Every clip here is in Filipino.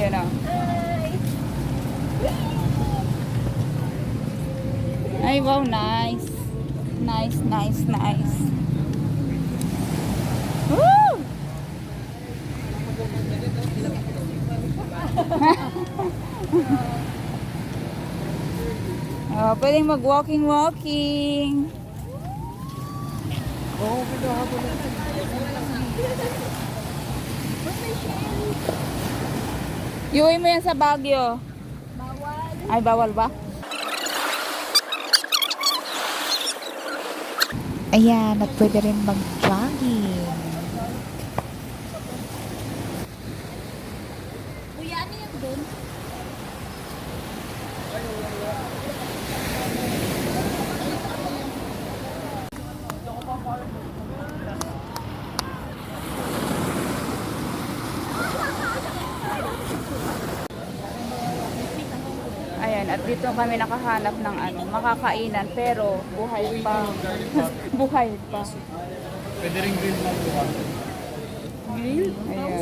Yan o. Ay, wow, nice. Nice, nice, nice. Woo! oh, pwedeng mag-walking-walking. Oo, pwede hapon na. Ba't may shade? Iuwi mo yan sa Baguio. Ay, bawal ba? Ayan, at pwede rin mag-jogging. Kuya, ano yung doon? Ayan, at dito kami nakahanap ng ano, makakainan pero buhay pa. buhay pa. Pwede rin grill lang buwan. Grill? Ayan.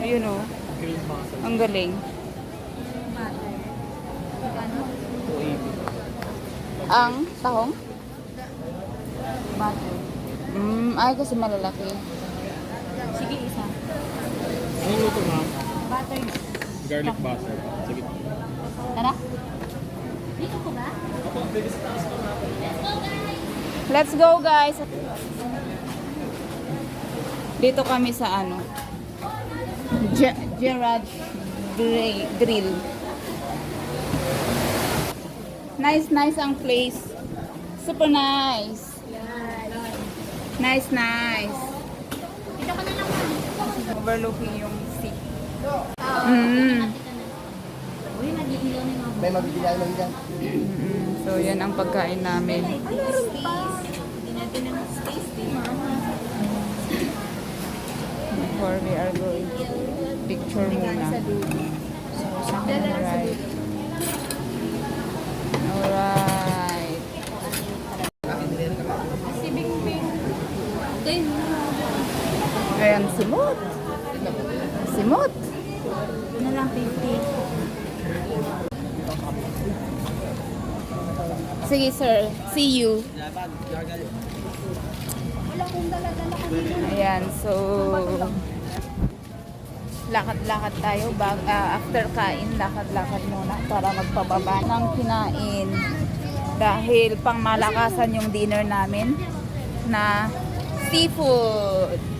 Ayun o. Muscle. Ang galing. 280. Ang tahong? Butter. Mm, ay kasi malalaki. Sige, isa. Anong luto ma'am? Butter. Garlic butter. Sige. Tara. Dito ko ba? Let's go guys! Dito kami sa ano? Ge- Gerard Gri- Grill. Nice, nice ang place. Super nice. Nice, nice. Overlooking yung sea. Mm. Uy, nag-iilaw na yung mga May mabibigay mo dyan. Mm, so, yan ang pagkain namin. Before we are going. Picture muna. So, alright. Alright. Si Bing Bing. Doon. Ayan, simot. Simot. Na lang 50. Sige, sir. See you. Ayan, so... Lakad-lakad tayo. Bag, ah, after kain, lakad-lakad muna para magpababa ng kinain. Dahil pang malakasan yung dinner namin na seafood.